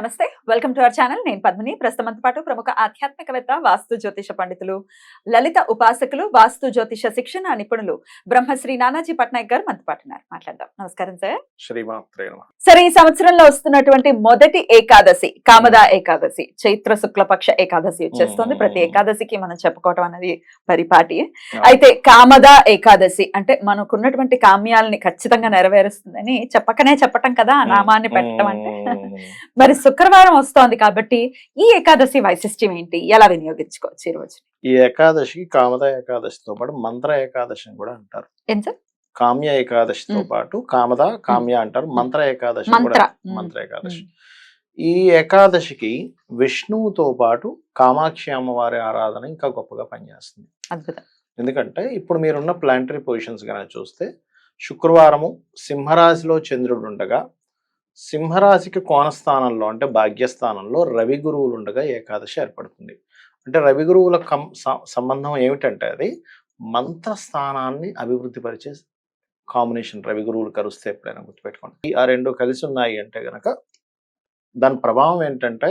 నమస్తే. Welcome to our channel నేను పద్మిని. ప్రస్తుతంతో పాటు ప్రముఖ ఆధ్యాత్మికవేత్త వాస్తు జ్యోతిష పండితులు లలిత ఉపాసకులు వాస్తు జ్యోతిష శిక్షణ నిపుణులు బ్రహ్మశ్రీ నానాజీ పట్నాయక్ గారు మనతో పాటు ఉన్నారు. మాట్లాడదాం. నమస్కారం సార్. సరే ఈ సంవత్సరంలో వస్తున్నటువంటి మొదటి ఏకాదశి కామదా ఏకాదశి చైత్ర శుక్లపక్ష ఏకాదశి వచ్చేస్తుంది. ప్రతి ఏకాదశికి మనం చెప్పుకోవటం అనేది పరిపాటి. అయితే కామదా ఏకాదశి అంటే మనకున్నటువంటి కామ్యాలని ఖచ్చితంగా నెరవేరుస్తుందని చెప్పకనే చెప్పటం కదా ఆ నామాన్ని పెట్టడం అంటే. మరి శుక్రవారం వస్తోంది కాబట్టి ఈ ఏకాదశి వైశిష్ట్యం ఏంటి? ఎలా వినియోగించుకోవచ్చు ఈ రోజు ఈ ఏకాదశికి కామద ఏకాదశితో పాటు మంత్ర ఏకాదశి అని కూడా అంటారు. ఏం సార్? కామ్య ఏకాదశితో. పాటు కామద కామ్య అంటారు. మంత్ర ఏకాదశి మంత్ర. కూడా. మంత్ర ఏకాదశి. ఈ ఏకాదశికి విష్ణువుతో పాటు కామాక్షి అమ్మవారి ఆరాధన ఇంకా గొప్పగా పనిచేస్తుంది. అద్భుతం. ఎందుకంటే ఇప్పుడు మీరున్న ప్లాంటరీ పొజిషన్స్ కనుక చూస్తే శుక్రవారము సింహరాశిలో చంద్రుడు ఉండగా సింహరాశికి కోణస్థానంలో అంటే భాగ్యస్థానంలో రవి గురువులు ఉండగా ఏకాదశి ఏర్పడుతుంది. అంటే రవి గురువుల కం సంబంధం ఏమిటంటే అది మంత్రస్థానాన్ని అభివృద్ధి పరిచే కాంబినేషన్ రవి గురువులు కరుస్తే ఎప్పుడైనా గుర్తుపెట్టుకోండి. ఆ రెండు కలిసి ఉన్నాయి అంటే కనుక దాని ప్రభావం ఏంటంటే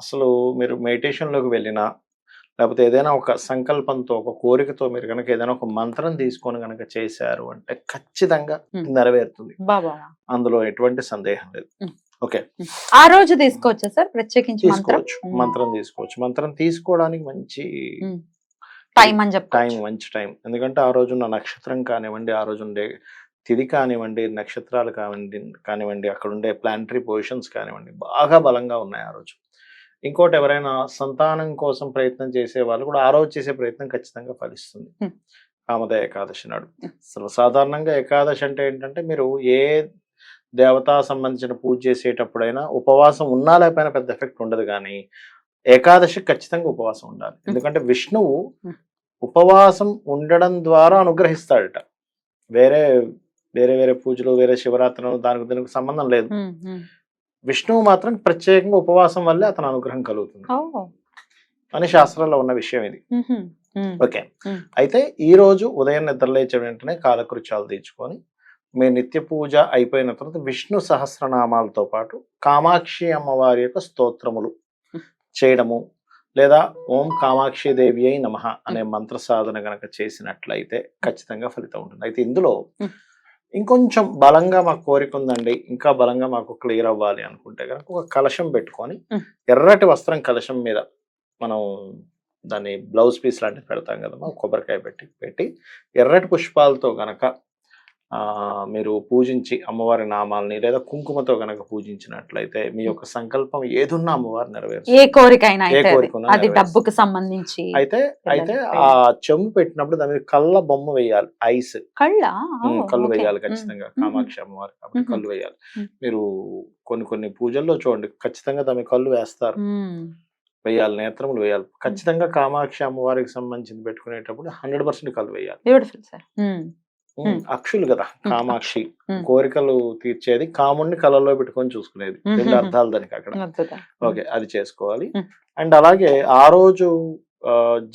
అసలు మీరు మెడిటేషన్లోకి వెళ్ళినా లేకపోతే ఏదైనా ఒక సంకల్పంతో ఒక కోరికతో మీరు కనుక ఏదైనా ఒక మంత్రం తీసుకొని కనుక చేశారు అంటే ఖచ్చితంగా. నెరవేరుతుంది. బాబా అందులో ఎటువంటి సందేహం లేదు. ఓకే. ఆ రోజు తీసుకోవచ్చా సార్? ప్రత్యేకించి తీసుకోవచ్చు. మంత్రం తీసుకోవచ్చు. మంత్రం తీసుకోవడానికి మంచి. టైం అని టైం చెప్పాలి మంచి టైం ఎందుకంటే ఆ రోజున్న నక్షత్రం కానివ్వండి ఆ రోజు ఉండే తిది కానివ్వండి నక్షత్రాలు కానివ్వండి కానివ్వండి అక్కడ ఉండే ప్లానటరీ పొజిషన్స్ కానివ్వండి బాగా బలంగా ఉన్నాయి ఆ రోజు. ఇంకోటి ఎవరైనా సంతానం కోసం ప్రయత్నం చేసే వాళ్ళు కూడా ఆ రోజు చేసే ప్రయత్నం ఖచ్చితంగా ఫలిస్తుంది Hmm. కామద ఏకాదశి నాడు. అసలు సాధారణంగా ఏకాదశి అంటే ఏంటంటే మీరు ఏ దేవతా సంబంధించిన పూజ చేసేటప్పుడైనా ఉపవాసం ఉన్నా లేకపోయినా పెద్ద ఎఫెక్ట్ ఉండదు కానీ ఏకాదశి ఖచ్చితంగా ఉపవాసం ఉండాలి ఎందుకంటే విష్ణువు. ఉపవాసం ఉండడం ద్వారా అనుగ్రహిస్తాడట వేరే వేరే వేరే పూజలు వేరే శివరాత్రులు దానికి దీనికి సంబంధం లేదు. విష్ణువు మాత్రం ప్రత్యేకంగా ఉపవాసం వల్లే అతను అనుగ్రహం కలుగుతుంది. అని శాస్త్రాల్లో ఉన్న విషయం ఇది. ఓకే. అయితే ఈ రోజు ఉదయం నిద్రలేచే వెంటనే కాలకృత్యాలు తీర్చుకొని మీ నిత్య పూజ అయిపోయిన తర్వాత విష్ణు సహస్రనామాలతో పాటు కామాక్షి అమ్మవారి యొక్క స్తోత్రములు చేయడము లేదా ఓం కామాక్షి దేవి అయి నమ అనే మంత్ర సాధన గనక చేసినట్లయితే ఖచ్చితంగా ఫలితం ఉంటుంది. అయితే ఇందులో. ఇంకొంచెం బలంగా మాకు కోరిక ఉందండి ఇంకా బలంగా మాకు క్లియర్ అవ్వాలి అనుకుంటే కనుక ఒక కలశం పెట్టుకొని. ఎర్రటి వస్త్రం కలశం మీద మనం దాన్ని బ్లౌజ్ పీస్ లాంటివి పెడతాం కదమ్మా కొబ్బరికాయ పెట్టి పెట్టి ఎర్రటి పుష్పాలతో గనక మీరు పూజించి అమ్మవారి నామాల్ని లేదా కుంకుమతో గనక పూజించినట్లయితే మీ యొక్క సంకల్పం ఏదున్నా అమ్మవారు ఏ కోరికైనా అది. నెరవేరుస్తుంది. డబ్బుకి సంబంధించి అయితే అయితే. ఆ చెంబు పెట్టినప్పుడు దాని మీద కళ్ళ బొమ్మ వేయాలి ఐస్. కళ్ళ? కళ్ళు వేయాలి ఖచ్చితంగా కామాక్షి అమ్మవారి కాబట్టి. కళ్ళు వేయాలి. మీరు కొన్ని కొన్ని పూజల్లో చూడండి ఖచ్చితంగా దాని కళ్ళు వేస్తారు. వేయాలి నేత్రములు వేయాలి. ఖచ్చితంగా కామాక్షి అమ్మవారికి సంబంధించింది పెట్టుకునేటప్పుడు హండ్రెడ్ పర్సెంట్ కళ్ళు వేయాలి. Beautiful sir. అక్షులు కదా కామాక్షి. కోరికలు తీర్చేది కాముడిని కళ్ళల్లో పెట్టుకొని చూసుకునేది. రెండు అర్థాలు దానికి అక్కడ. ఓకే అది చేసుకోవాలి. అండ్ అలాగే ఆ రోజు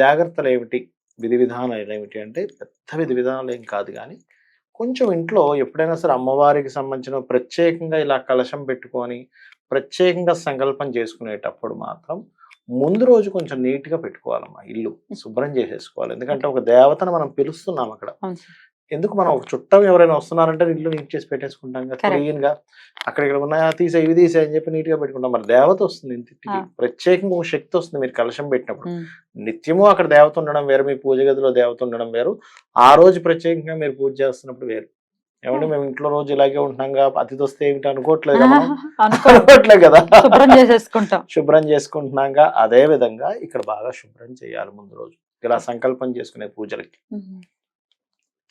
జాగ్రత్తలు ఏమిటి? విధి విధానాలు ఏమిటి అంటే పెద్ద విధి విధానాలు ఏం కాదు కానీ కొంచెం ఇంట్లో ఎప్పుడైనా సరే అమ్మవారికి సంబంధించిన ప్రత్యేకంగా ఇలా కలశం పెట్టుకొని ప్రత్యేకంగా సంకల్పం చేసుకునేటప్పుడు మాత్రం ముందు రోజు కొంచెం నీట్గా పెట్టుకోవాలమ్మా ఇల్లు శుభ్రం చేసేసుకోవాలి. ఎందుకంటే ఒక దేవతను మనం పిలుస్తున్నాం అక్కడ. ఎందుకు మనం ఒక చుట్టం ఎవరైనా వస్తున్నారంటే ఇల్లు నీట్ చేసి పెట్టేసుకుంటాం. క్లీన్గా అక్కడ ఇక్కడ ఉన్నాయా తీసే ఇవి తీసే అని చెప్పి నీట్గా పెట్టుకుంటాం. మరి దేవత వస్తుంది ఇంటికి. ప్రత్యేకంగా ఒక శక్తి వస్తుంది మీరు కలశం పెట్టినప్పుడు. నిత్యము అక్కడ దేవత ఉండడం వేరు మీ పూజ గదిలో దేవత ఉండడం వేరు. ఆ రోజు ప్రత్యేకంగా మీరు పూజ చేస్తున్నప్పుడు వేరు. ఏమంటే మేము ఇంట్లో రోజు ఇలాగే ఉంటున్నాం అతిథి వస్తే ఏమిటి అనుకోవట్లేదు కదా అనుకోవట్లేదు కదా? శుభ్రం చేసేసుకుంటాం. శుభ్రం చేసుకుంటున్నాగా అదే విధంగా ఇక్కడ బాగా శుభ్రం చేయాలి ముందు రోజు. ఇలా సంకల్పం చేసుకునే పూజలకి.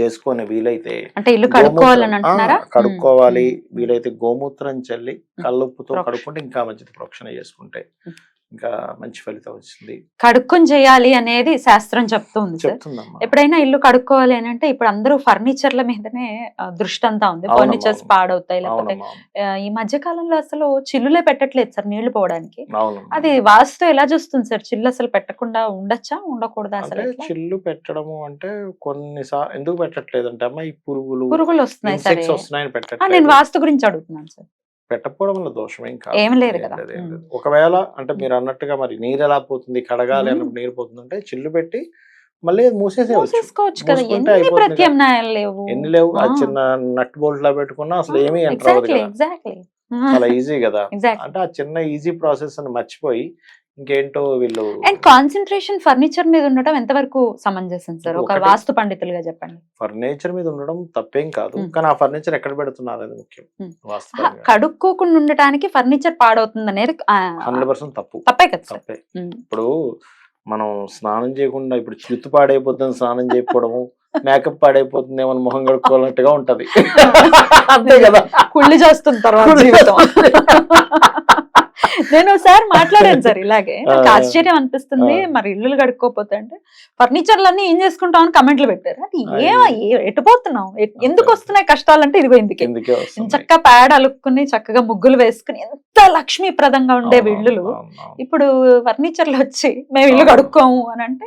చేసుకునే వీలైతే అంటే ఇల్లు కడుక్కోవాలని అంటున్నారా? కడుక్కోవాలి. వీలైతే గోమూత్రం చల్లి కల్లుప్పుతో ప్రోక్ష- కడుక్కుంటే ఇంకా మంచిది ప్రోక్షణ చేసుకుంటే. ఇంకా మంచి ఫలితం వచ్చింది. కడుక్కొని చేయాలి అనేది శాస్త్రం చెప్తుంది ఎప్పుడైనా ఇల్లు కడుక్కోవాలి అని అంటే ఇప్పుడు అందరూ ఫర్నిచర్ల మీదనే దృష్టి అంతా ఉంది. ఫర్నిచర్స్. పాడవుతాయి లేకపోతే ఈ మధ్య కాలంలో అసలు చిల్లులే పెట్టట్లేదు సార్ నీళ్ళు పోవడానికి. అది వాస్తు ఎలా చూస్తుంది సార్? చిల్లు అసలు పెట్టకుండా ఉండొచ్చా ఉండకూడదా అసలు? చిల్లు పెట్టడము అంటే కొన్నిసార్లు ఎందుకు పెట్టట్లేదు అంటే అమ్మా ఈ పురుగులు పురుగులు వస్తున్నాయి సరే. నేను వాస్తు గురించి అడుగుతున్నాను సార్. పెట్టకపోవడం వల్ల దోషం ఏం కాదు. ఏం లేదు. కదా. ఒకవేళ అంటే మీరు అన్నట్టుగా మరి నీరు ఎలా పోతుంది కడగాలి. అన్నప్పుడు నీరు పోతుందంటే చిల్లు పెట్టి మళ్ళీ కదా. మూసుకుంటే ఎన్ని. ప్రత్యామ్నాయాలు లేవు? ఎన్ని లేవు? ఆ. చిన్న నట్ బోల్ట్ లా పెట్టుకున్నా అసలు ఏమీ ఎంటర్ అవ్వదు చాలా ఈజీ కదా. అంటే ఆ చిన్న ఈజీ ప్రాసెస్ అని మర్చిపోయి ఇంకేంటో వీళ్ళు అండ్ కాన్సన్ట్రేషన్ ఫర్నిచర్ మీద ఉండటం ఎంతవరకు సమంజసం సార్ ఒక వాస్తు పండితులుగా చెప్పండి. ఫర్నిచర్ మీద ఉండడం తప్పేం కాదు. ఉమ్. కానీ ఆ ఫర్నిచర్ ఎక్కడ పెడుతున్నారు అది ముఖ్యం. వాస్తవంగా కడుక్కోకుండా ఉండటానికి ఫర్నిచర్ పాడవుతుంది అనేది హండ్రెడ్ పర్సెంట్ తప్పు. తప్పే కదా తప్పే. ఉమ్. ఇప్పుడు మనం స్నానం చేయకుండా ఇప్పుడు జుత్తు పాడైపోతుంది స్నానం చేయకపోవడము మేకప్ పాడైపోతుంది ఏమో మొహం కడుక్కోవాలన్నట్టుగా ఉంటది. అంతే కదా. కుళ్ళి చేస్తుంది తర్వాత నేను ఒకసారి మాట్లాడాను సార్ ఇలాగే నాకు. ఆశ్చర్యం అనిపిస్తుంది. మరి ఇల్లులు కడుక్కోపోతే అంటే ఫర్నిచర్లు అన్ని ఏం చేసుకుంటాం అని కమెంట్లు పెట్టారు అది ఏ అయ్యో. ఎటు పోతున్నావు ఎ- ఎందుకు. వస్తున్నాయి కష్టాలంటే ఇదిగో ఇందుకే కిందకే వస్తుంది చక్కగా ప్యాడ్ అలుక్కుని చక్కగా ముగ్గులు వేసుకుని ఎంత లక్ష్మీప్రదంగా ఉండే ఇల్లులు. ఇప్పుడు ఫర్నిచర్లు వచ్చి మేము ఇల్లు. కడుక్కోము అని అంటే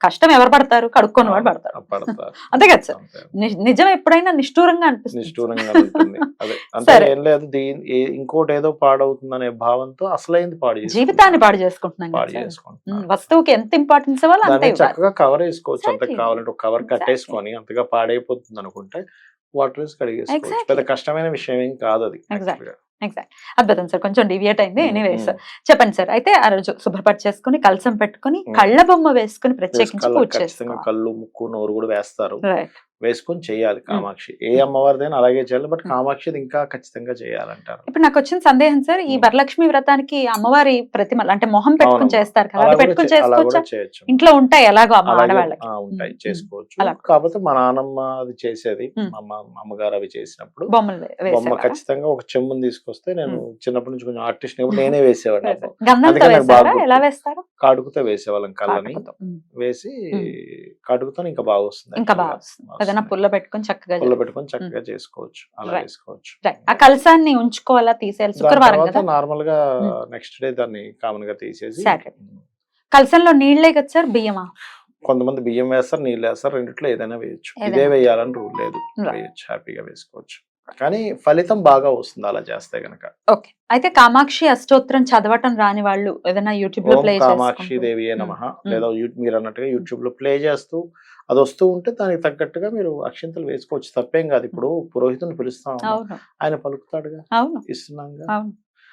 కష్టం ఎవరు పడతారు కడుక్కొని వాడు పడతారు. అంతే కదా సార్ నిజం ఎప్పుడైనా నిష్ఠూరంగా అనిపిస్తుంది నిష్ఠూరంగా అంటే సరే. లేదు ఇంకోటి ఏదో పాడవుతుందనే భావంతో అసలైంది పాడు. జీవితాన్ని పాడు చేసుకుంటున్నాం పాడు. ఉమ్, వస్తువుకి ఎంత ఇంపార్టెన్స్ ఇవ్వాలో అంతే చక్కగా కవర్ వేసుకోవచ్చు అంత. కావాలంటే ఒక కవర్. కట్టేసుకొని అంతగా పాడైపోతుంది అనుకుంటే వాటర్ వేసి కడిగేసుకోవచ్చు. పెద్ద కష్టమైన విషయం ఏం కాదు అది. ఎగ్జాక్ట్ అద్భుతం సార్ కొంచెం డివియేట్ అయింది ఎనీవేస్. చెప్పండి సార్ అయితే ఆ రోజు శుభ్రపరిచేసుకుని కలసం పెట్టుకుని. కళ్ళ బొమ్మ వేసుకుని ప్రత్యేకించి కళ్ళ- పూజ ముక్కు నోరు కూడా వేస్తారు వేసుకొని చేయాలి కామాక్షి ఏ అమ్మవారిదైనా అలాగే చేయాలి బట్ కామాక్షిది ఇంకా ఖచ్చితంగా చేయాలంటారు ఇప్పుడు నాకు వచ్చిన సందేహం సార్ ఈ. వరలక్ష్మి వ్రతానికి అమ్మవారి ప్రతిమలు అంటే మొహం పెట్టుకుని. చేస్తారు కదా పెట్టుకుని చేసుకోవచ్చా ఇంట్లో ఉంటాయి ఎలాగో ఆడవాళ్ళకి ఉంటాయి. చేసుకోవచ్చు. కాకపోతే మా నాన్నమ్మ అది చేసేది అమ్మగారు అవి చేసినప్పుడు బొమ్మ? ఖచ్చితంగా ఒక చెంబుని తీసుకొస్తే నేను చిన్నప్పటి నుంచి కొంచెం ఆర్టిస్ట్ నేనే వేసేవాడిని. ఎలా వేస్తారు కాటుకుతో వేసేవాళ్ళం కళ్ళని. వేసి ఉమ్. కాటుకుతో ఇంకా బాగా వస్తుంది ఇంకా బాగా. ఏదైనా పుల్ల పెట్టుకొని చక్కగా పుల్ల పెట్టుకొని చక్కగా చేసుకోవచ్చు. అలా Right. ఆ కలసాన్ని ఉంచుకోవాలా తీసేయాలి? శుక్రవారం కదా? నార్మల్గా. నెక్స్ట్ డే దాన్ని కామన్గా తీసేసి. కలసంలో నీళ్ళే కదా సార్? బియ్యమా? కొంతమంది బియ్యం వేస్తారు నీళ్ళు వేస్తారు రెండిట్లో ఏదైనా వేయొచ్చు. ఇదే వేయాలని రూల్ లేదు. వేయొచ్చు హ్యాపీగా వేసుకోవచ్చు. కానీ ఫలితం బాగా వస్తుంది అలా చేస్తే గనక. ఓకే. అయితే కామాక్షి అష్టోత్తరం చదవటం రాని వాళ్ళు ఏదైనా యూట్యూబ్లో ప్లే కామాక్షి దేవి నమ. లేదా మీరు అన్నట్టుగా యూట్యూబ్లో ప్లే చేస్తూ అది వస్తూ ఉంటే దానికి తగ్గట్టుగా మీరు అక్షింతలు వేసుకోవచ్చు. తప్పేం కాదు. ఇప్పుడు పురోహితుని పిలుస్తాం ఆయన పలుకుతాడుగా.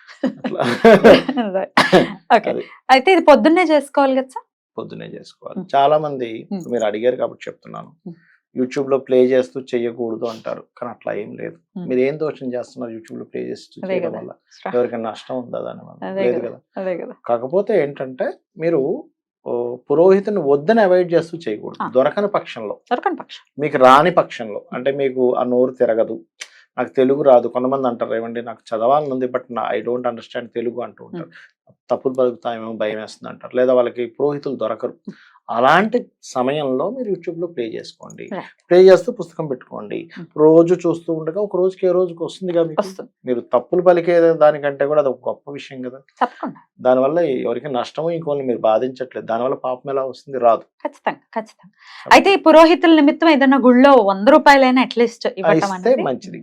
అది. అయితే ఇది పొద్దున్నే చేసుకోవాలి కదా సార్? పొద్దునే చేసుకోవాలి. చాలా మంది. మీరు అడిగారు కాబట్టి చెప్తున్నాను. ఉమ్. యూట్యూబ్లో ప్లే చేస్తూ చెయ్యకూడదు అంటారు. కానీ అట్లా ఏం లేదు. మీరు ఏం దోషం చేస్తున్నారు యూట్యూబ్లో ప్లే చేస్తూ చేయడం. వల్ల? ఎవరికైనా నష్టం ఉందా దాని వల్ల? అదే లేదు కదా. కాకపోతే ఏంటంటే మీరు పురోహితుని వద్దని అవాయిడ్ చేస్తూ చేయకూడదు. దొరకని పక్షంలో. దొరకని పక్షం. మీకు రాని పక్షంలో. అంటే మీకు ఆ నోరు తిరగదు. నాకు తెలుగు రాదు. కొంతమంది అంటారు ఏమండి నాకు చదవాలని ఉంది బట్ నా ఐ డోంట్ అండర్స్టాండ్ తెలుగు అంటూ ఉంటారు. తప్పులు పలుకుతాయేమో భయం వేస్తుంది అంటారు. లేదా వాళ్ళకి పురోహితులు దొరకరు. అలాంటి సమయంలో మీరు యూట్యూబ్లో ప్లే చేసుకోండి. ప్లే చేస్తూ పుస్తకం పెట్టుకోండి. Hmm. రోజు చూస్తూ ఉండగా ఒక రోజుకి ఏ రోజుకి వస్తుంది. మీరు తప్పులు పలికే దానికంటే కూడా అది ఒక గొప్ప విషయం కదా. తప్పకుండా. దానివల్ల ఎవరికి నష్టం ఇంకోళ్ళని మీరు బాధించట్లేదు. దానివల్ల పాపం ఎలా వస్తుంది? రాదు. ఖచ్చితంగా ఖచ్చితంగా. అయితే ఈ పురోహితుల నిమిత్తం ఏదైనా గుళ్ళో వంద రూపాయలైనా అట్లీస్ట్ ఇవ్వటం మంచిది.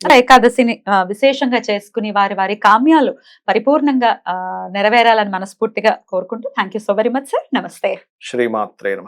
ఏకాదశిని ఆ, విశేషంగా చేసుకుని వారి వారి కామ్యాలు పరిపూర్ణంగా ఆ, నెరవేరాలని మనస్ఫూర్తిగా కోరుకుంటూ thank you so very much sir. నమస్తే. శ్రీమాత్రే నమ